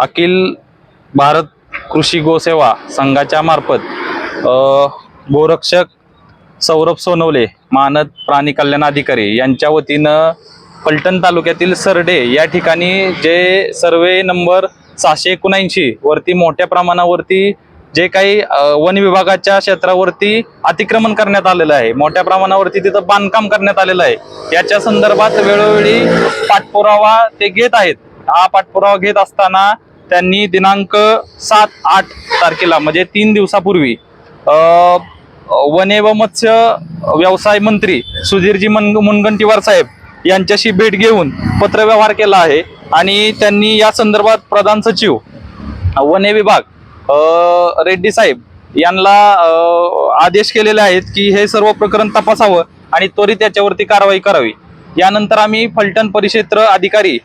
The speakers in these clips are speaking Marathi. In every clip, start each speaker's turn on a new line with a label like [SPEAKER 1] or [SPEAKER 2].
[SPEAKER 1] अखिल भारत कृषी गोसेवा संघाच्या मार्फत गोरक्षक सौरभ सोनवले मानद प्राणी कल्याण अधिकारी यांच्या वतीनं पलटण तालुक्यातील सरडे या ठिकाणी जे सर्वे नंबर सहाशे एकोणऐंशी वरती मोठ्या प्रमाणावरती जे काही वन विभागाच्या क्षेत्रावरती अतिक्रमण करण्यात आलेलं आहे मोठ्या प्रमाणावरती तिथं बांधकाम करण्यात आलेलं आहे याच्या संदर्भात वेळोवेळी पाठपुरावा ते घेत आहेत. हा पाठपुरावा घेत असताना त्यांनी दिनांक सात आठ तारखेला म्हणजे तीन दिवसापूर्वी वने व मत्स्य व्यवसाय मंत्री सुधीरजी मन मुनगंटीवार साहेब यांच्याशी भेट घेऊन पत्रव्यवहार केला आहे आणि त्यांनी या संदर्भात प्रधान सचिव वने विभाग रेड्डी साहेब यांना आदेश केलेले आहेत की हे सर्व प्रकरण तपासावं आणि त्वरित याच्यावरती कारवाई करावी. यानंतर आम्ही फलटण परिक्षेत्र अधिकारी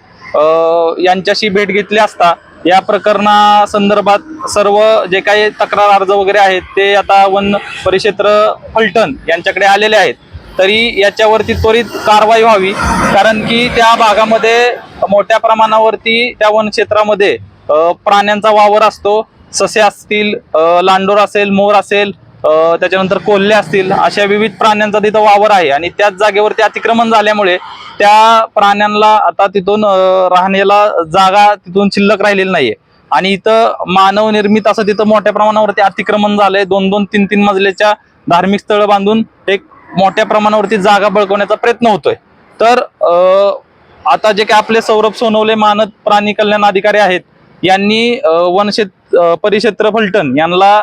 [SPEAKER 1] यांच्याशी भेट घेतली असता या प्रकरणा संदर्भात सर्व जे काही तक्रार अर्ज वगैरे आहेत ते आता वन परिक्षेत्र फलटण यांच्याकडे आलेले आहेत. तरी याच्यावरती त्वरित कारवाई व्हावी कारण की त्या भागामध्ये मोठ्या प्रमाणावरती त्या वनक्षेत्रामध्ये प्राण्यांचा वावर असतो. ससे असतील लांडोर असेल मोर असेल त्याच्यानंतर कोल्हे असतील अशा विविध प्राण्यांचा तिथं वावर आहे. आणि त्याच जागेवरती अतिक्रमण झाल्यामुळे त्या प्राण्यांना आता तिथून राहण्याला जागा तिथून शिल्लक राहिलेली नाहीये. आणि इथं मानव निर्मित असं तिथं मोठ्या प्रमाणावरती अतिक्रमण झालंय. दोन दोन तीन तीन मजल्याच्या धार्मिक स्थळ बांधून एक मोठ्या प्रमाणावरती जागा बळकवण्याचा प्रयत्न होतोय. तर आता जे काही आपले सौरभ सोनवले मानद प्राणी कल्याण अधिकारी आहेत यांनी वनशेत परिक्षेत्र फलटण यांना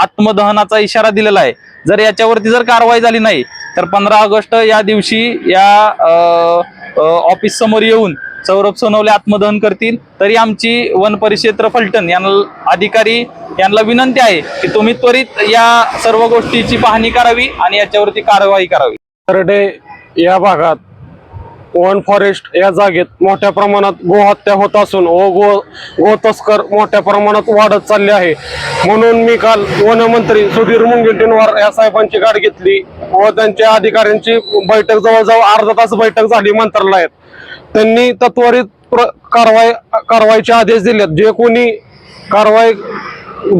[SPEAKER 1] आत्मदहनाचा इशारा दिलेला आहे. जर याच्यावरती जर कारवाई झाली नाही तर पंधरा ऑगस्ट या दिवशी या ऑफिस समोर येऊन सौरभ सोनवले आत्मदहन करतील. तरी आमची वन परिक्षेत्र फलटण यांना अधिकारी यांना विनंती आहे की तुम्ही त्वरित या सर्व गोष्टीची पाहणी करावी आणि याच्यावरती कारवाई करावी.
[SPEAKER 2] तरडे या भागात वन फॉरेस्ट या जागेत मोठ्या प्रमाणात गोहत्या होत असून व गो गो तस्कर मोठ्या प्रमाणात वाढत चालले आहे. म्हणून मी काल वनमंत्री सुधीर मुनगंटीवार या साहेबांची गाठ घेतली व त्यांच्या अधिकाऱ्यांची बैठक जवळजवळ अर्धा तास बैठक झाली मंत्रालयात त्यांनी तत्वरित प्र- कारवाई कारवाईचे आदेश दिलेत. जे कोणी कारवाई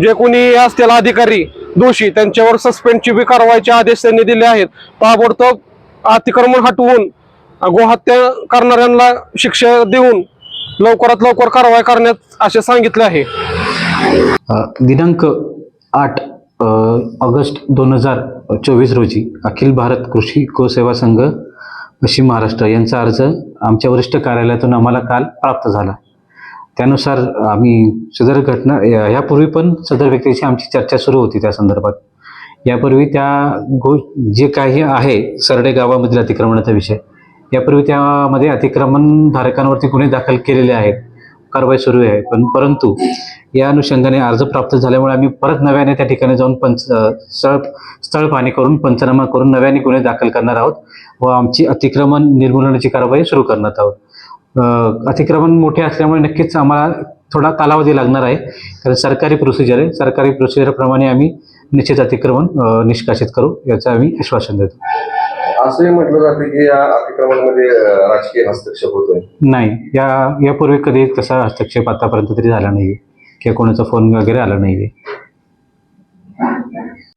[SPEAKER 2] जे कोणी असतील अधिकारी दोषी त्यांच्यावर सस्पेंडची बी कारवाईचे आदेश त्यांनी दिले आहेत. ताबडतोब अतिक्रमण हटवून गोहत्या करणाऱ्यांना शिक्षा देऊन लवकरात लवकर कारवाई करण्यात असे सांगितले आहे.
[SPEAKER 3] दिनांक आठ ऑगस्ट दोन हजार चोवीस रोजी अखिल भारत कृषी गोसेवा संघ पश्चिम महाराष्ट्र यांचा अर्ज आमच्या वरिष्ठ कार्यालयातून आम्हाला काल प्राप्त झाला. त्यानुसार आम्ही सदर घटना ह्यापूर्वी पण सदर व्यक्तीची आमची चर्चा सुरू होती त्या संदर्भात. यापूर्वी त्या गो जे काही आहे सरडे गावामधील अतिक्रमणाचा विषय यापूर्वी त्यामध्ये अतिक्रमण धारकांवरती गुन्हे दाखल केलेले आहेत. कारवाई सुरू आहे. पण परंतु या अनुषंगाने अर्ज प्राप्त झाल्यामुळे आम्ही परत नव्याने त्या ठिकाणी जाऊन पंच स्थळ स्थळ पाहणी करून पंचनामा करून नव्याने गुन्हे दाखल करणार आहोत व आमची अतिक्रमण निर्मूलनाची कारवाई सुरू करणार आहोत. अतिक्रमण मोठे असल्यामुळे नक्कीच आम्हाला थोडा कालावधी लागणार आहे. कारण सरकारी प्रोसिजर आहे. सरकारी प्रोसिजरप्रमाणे आम्ही निश्चित अतिक्रमण निष्कासित करू याचं आम्ही आश्वासन देतो.
[SPEAKER 4] असंही म्हटलं जाते की या अतिक्रमणामध्ये राजकीय हस्तक्षेप होतोय.
[SPEAKER 3] नाही या यापूर्वी कधी तसा हस्तक्षेप आतापर्यंत तरी झाला नाही किंवा कोणाचा फोन वगैरे आला नाही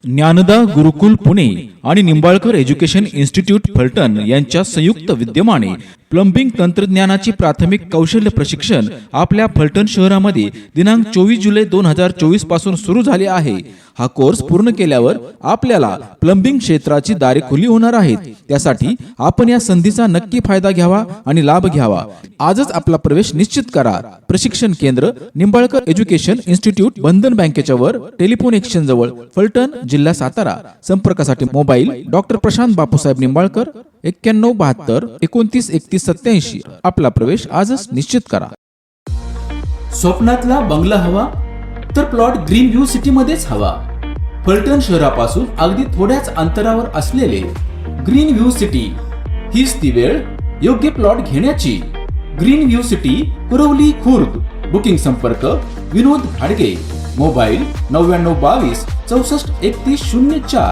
[SPEAKER 5] ज्ञानदा गुरुकुल पुणे आणि निंबाळकर एज्युकेशन इन्स्टिट्यूट फलटण यांच्या संयुक्त विद्यमाने प्लंबिंग तंत्रज्ञानाची प्राथमिक कौशल्य प्रशिक्षण आपल्या फलटण शहरामध्ये दिनांक चोवीस जुलै दोन हजार चोवीसपासून सुरू झाले आहे. हा कोर्स पूर्ण केल्यावर आपल्याला प्लंबिंग क्षेत्राची दारे खुली होणार आहेत. त्यासाठी आपण या संधीचा नक्की फायदा घ्यावा आणि लाभ घ्यावा. आजच आपला प्रवेश निश्चित करा. प्रशिक्षण केंद्र निंबाळकर एज्युकेशन इन्स्टिट्यूट बंधन बँकेच्या वर टेलिफोन एक्सचेंज जवळ फलटण जिल्हा सातारा. संपर्कासाठी मोबाईल डॉक्टर प्रशांत बापूसाहेब निंबाळकर एक्क्याण्णव बहात्तर एकोणतीस एकतीस सत्याऐंशी आपला प्रवेश आजच निश्चित करा.
[SPEAKER 6] स्वप्नातला बंगला हवा तर प्लॉट ग्रीन व्ह्यू सिटी मध्येच हवा. फलटण शहरापासून अगदी थोड्याच अंतरावर असलेले ग्रीन व्ह्यू सिटी. हीच ती वेळ योग्य प्लॉट घेण्याची. Green view city Kuravali Khurd. Booking संपर्क विनोद घाडगे मोबाईल नव्याण्णव बावीस चौसष्ट एकतीस शून्य चार.